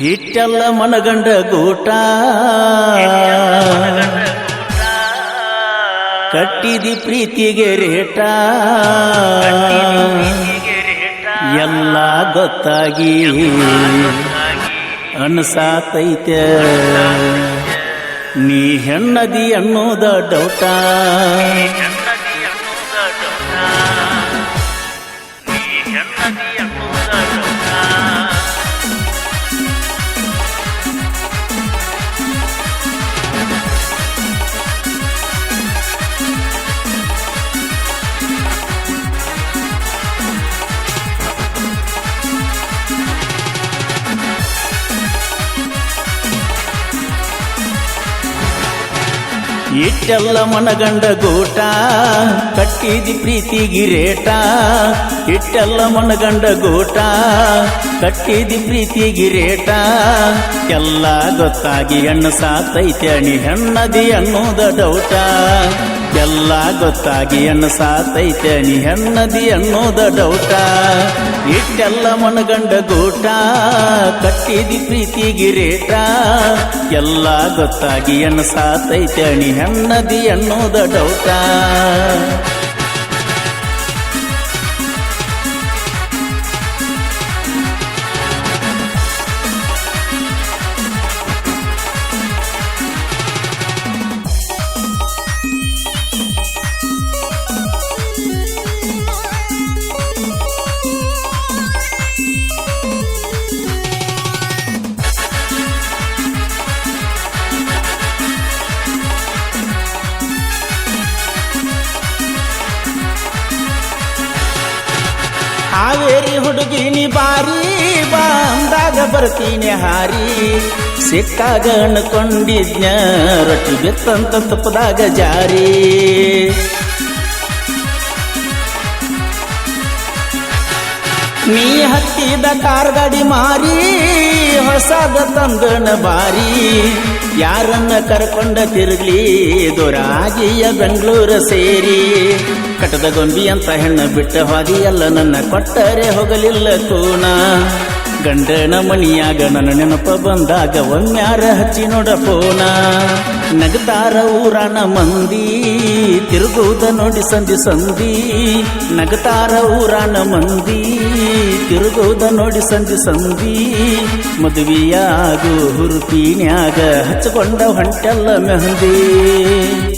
ಇಟ್ಟೆಲ್ಲ ಮನಗಂಡ ಗೂಟ. ಕಟ್ಟಿದಿ ಪ್ರೀತಿಗೆ ರೇಟ. ಎಲ್ಲ ಗೊತ್ತಾಗಿ ಅನ್ಸಾತೈತೆ. ನೀ ಹೆಣ್ಣದಿ ಅನ್ನೋದ ಡೌಟ ಇಟ್ಟೆಲ್ಲ ಮನಗಂಡ ಗೂಟ, ಕಟ್ಟಿದಿ ಪ್ರೀತಿ ರೇಟ. ಇಟ್ಟೆಲ್ಲ ಮನಗಂಡ ಗೂಟ, ಕಟ್ಟಿದಿ ಪ್ರೀತಿ ರೇಟ. ಎಲ್ಲ ಗೊತ್ತಾಗಿ ಹೆಣ್ಣು ಸಾತೈತೆ, ಅಣಿ ಹೆಣ್ಣದಿ ಅನ್ನೋದ ಡೌಟ ಎಲ್ಲ ಗೊತ್ತಾಗಿ ಹೆಣ್ಣು ಸಾತೈತೆ ಅಣಿ ಹೆಣ್ಣದಿ ಅನ್ನೋದ ಡೌಟ ಇಟ್ಟೆಲ್ಲ ಮನಗಂಡ ಗೂಟ, ಕಟ್ಟಿದಿ ಪ್ರೀತಿ ಗಿರೇಟ ಎಲ್ಲ ಗೊತ್ತಾಗಿ ಹೆಣ್ಣು ಸಾತೈತೆ ಅಣಿ ಹೆಣ್ಣದಿ ಅನ್ನೋದ ಡೌಟ ಹುಡುಗಿನಿ ಬಾರಿ ಬಂದಾಗ ಬರ್ತೀನಿ ಹಾರಿ. ಸಿಕ್ಕಾಗ ಅನ್ಕೊಂಡಿದ್ನ ರೊಟ್ಟಿ ಬಿತ್ತಂತ ತುಪ್ಪದಾಗ ಜಾರಿ. ನೀ ಹತ್ತಿದ ಕಾರ್ ಗಾಡಿ ಮಾರಿ, ಹೊಸದ ತಂದನ ಬಾರಿ. ಯಾರನ್ನ ಕರ್ಕೊಂಡ ತಿರುಗ್ಲಿ, ದೊರಾಗಿಯ ಬೆಂಗಳೂರು ಸೇರಿ. ಕಟದ ಗೊಂಬಿ ಅಂತ ಹೆಣ್ಣು ಬಿಟ್ಟ ಹಾದಿ ಎಲ್ಲ ನನ್ನ ಕೊಟ್ಟರೆ ಹೋಗಲಿಲ್ಲ ಕೂಣ ಗಂಡನ ಮಣಿಯಾಗ ನನ್ನ ನೆನಪ ಬಂದಾಗ ಒಮ್ಮ್ಯಾರ ಹಚ್ಚಿ ನೋಡ ಫೋನ ನಗತಾರ ಊರನ ಮಂದಿ ತಿರುಗುವುದ ನೋಡಿ ಸಂಧಿ ಸಂಧಿ. ನಗತಾರ ಊರನ ಮಂದಿ ತಿರುಗುವುದ ನೋಡಿ ಸಂಜೆ ಸಂಧಿ. ಮದುವೆಯಾಗು ಹುರುಪಿನ್ಯಾಗ ಹಚ್ಚಿಕೊಂಡ ಹೊಂಟೆಲ್ಲ ಮೆಹಂದಿ.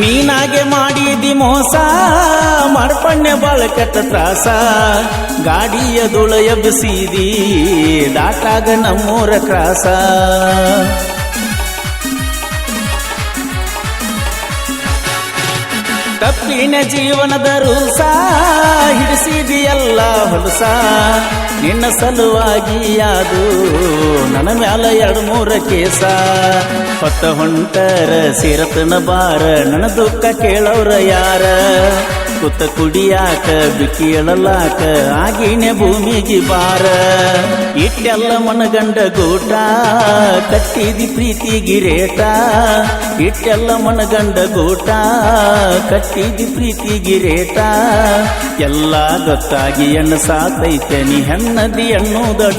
ನೀನಾಗೆ ಮಾಡಿದಿ ಮೋಸ ಮಾಡ್ಪಣ್ಣೆ ಬಾಳ ಕೆಟ್ಟ ತ್ರಾಸ. ಗಾಡಿಯ ದುಳಯ ಬಿಸಿದಿ ದಾಟಾಗ ನಮ್ಮೂರ ಕ್ರಾಸ. ತಪ್ಪಿನ ಜೀವನದ ರೂಸ ಹಿಡಿಸಿದೆಯಲ್ಲ ಹೊಲಸ. ನಿನ್ನ ಸಲುವಾಗಿ ಯಾದು? ನನ್ನ ಮ್ಯಾಲ ಎರಡು ಮೂರ ಕೇಸ. ಹೊತ್ತ ಹೊಂಟರ ಸಿರತನ ಬಾರ ನನ್ನ ದುಃಖ ಕೇಳೋರ ಯಾರ? ಕುತ್ತ ಕುಡಿಯಾಕ, ಬಿಕ್ಕಿ ಎಳಲಾಕ, ಆಗಿನ ಭೂಮಿಗೆ ಬಾರ. ಇಟ್ಟೆಲ್ಲ ಮನಗಂಡ ಗೂಟ, ಕಟ್ಟಿದಿ ಪ್ರೀತಿ ರೇಟ. ಇಟ್ಟೆಲ್ಲ ಮನಗಂಡ ಗೂಟ, ಕಟ್ಟಿದಿ ಪ್ರೀತಿ ರೇಟ. ಎಲ್ಲ ಗೊತ್ತಾಗಿ ಎಣ್ಣ ಸಾತೈತೆ, ನೀ ಹೆಣ್ಣದಿ ಅನ್ನೋದ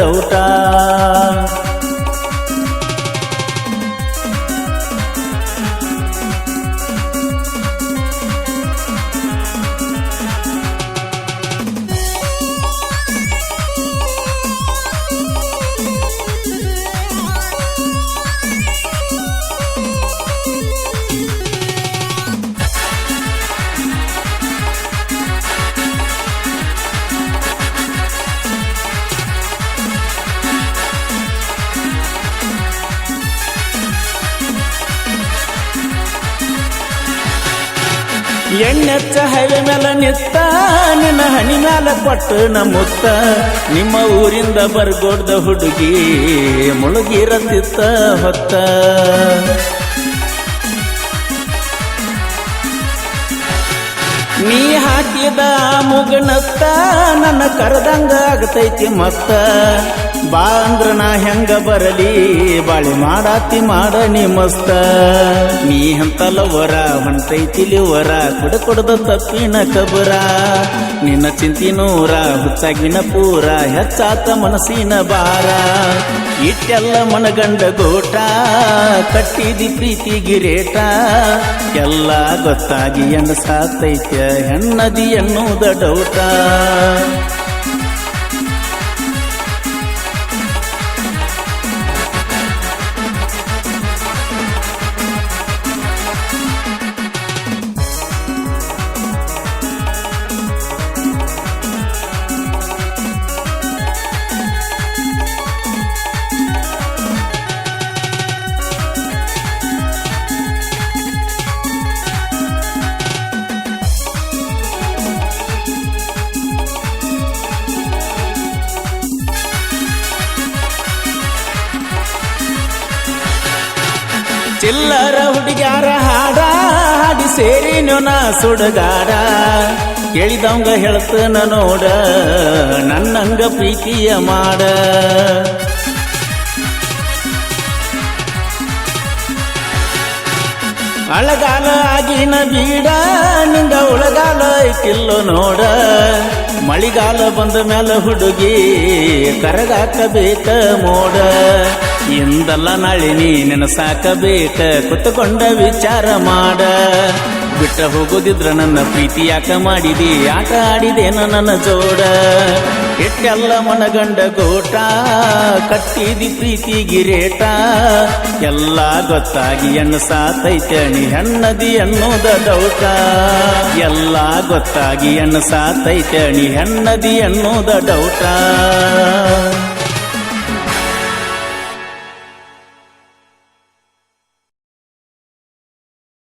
ಎಣ್ಣೆಚ್ಚ ಹೈವೆ ಮೇಲೆ ನಿತ್ತ, ನಿನ್ನ ಹಣಿ ಮ್ಯಾಲ ಕೊಟ್ಟು ನಮ್ಮುತ್ತ. ನಿಮ್ಮ ಊರಿಂದ ಬರ್ಗೋಡ್ದ ಹುಡುಗಿ ಮುಳುಗಿರಂದಿತ್ತ ಹೊತ್ತ. ನೀ ಹಾಕಿದ ಮುಗನತ್ತ, ನನ್ನ ಕರೆದಂಗ ಆಗತೈತಿ ಮತ್ತ. ಬಾ ಅಂದ್ರ ನಾ ಹೆಂಗ ಬರಲಿ, ಬಾಳಿ ಮಾಡಾತಿ ಮಾಡ ನೀ ಮಸ್ತ ನೀ ಹಂತಲವರ ಹೊಂಟೈತಿಲಿ ಲಿವರ ಕುಡ ಕೊಡದ ತಪ್ಪಿನ ಕಬರ. ನಿನ್ನ ಚಿಂತಿನೂರ ಹುಚ್ಚಾಗಿನ ಪೂರ, ಹೆಚ್ಚಾತ ಮನಸ್ಸಿನ ಬಾರ ಇಟ್ಟೆಲ್ಲ ಮನಗಂಡ ಗೋಟ, ಕಟ್ಟಿದಿ ಪ್ರೀತಿ ಗಿರೇಟ ಎಲ್ಲ ಗೊತ್ತಾಗಿ ಎಣ್ಣ ಸಾತೈತ್ಯ ಹೆಣ್ಣದಿ ಎನ್ನುವುದ ಡೌಟ. ಚಿಲ್ಲರ ಹುಡುಗ್ಯಾರ ಹಾಡ ಹಾಡಿ ಸೇರಿ ನೊನ ಸುಡಗಾಡ ಕೇಳಿದವಂಗ ಹೇಳ್ತನ ನೋಡ, ನನ್ನಂಗ ಪ್ರೀತಿಯ ಮಾಡ. ಅಳಗಾಲ ಆಗಿನ ಬೀಡ ನಿಂಗ ಉಳಗಾಲ ಐತಿಲ್ಲೋ ನೋಡ. ಮಳಿಗಾಲ ಬಂದ ಮ್ಯಾಲ ಹುಡುಗಿ ಕರಗಾಕಬೇಕ ಮೋಡ. ಇಂದಲ್ಲ ನಾಳೆ ನೀ ನೆನಸಾಕಬೇಕ ಕುತ್ತುಕೊಂಡ ವಿಚಾರ ಮಾಡ. ಬಿಟ್ಟ ಹೋಗೋದಿದ್ರ ನನ್ನ ಪ್ರೀತಿ ಯಾಕ ಮಾಡಿದಿ? ಆಟ ಆಡಿದೇನ ನನ್ನ ಜೋಡ? ಎಟ್ಟೆಲ್ಲ ಮನಗಂಡ ಗೋಟ, ಕಟ್ಟಿದಿ ಪ್ರೀತಿ ಗಿರೇಟ ಎಲ್ಲ ಗೊತ್ತಾಗಿ ಎಣ್ಣ ಸಾತೈತಣಿ ಹೆಣ್ಣದಿ ಅನ್ನೋದ ದೌಟ. ಎಲ್ಲ ಗೊತ್ತಾಗಿ ಎಣ್ಣ ಸಾತೈತಣಿ ಹೆಣ್ಣದಿ ಅನ್ನೋದ ಡೌಟ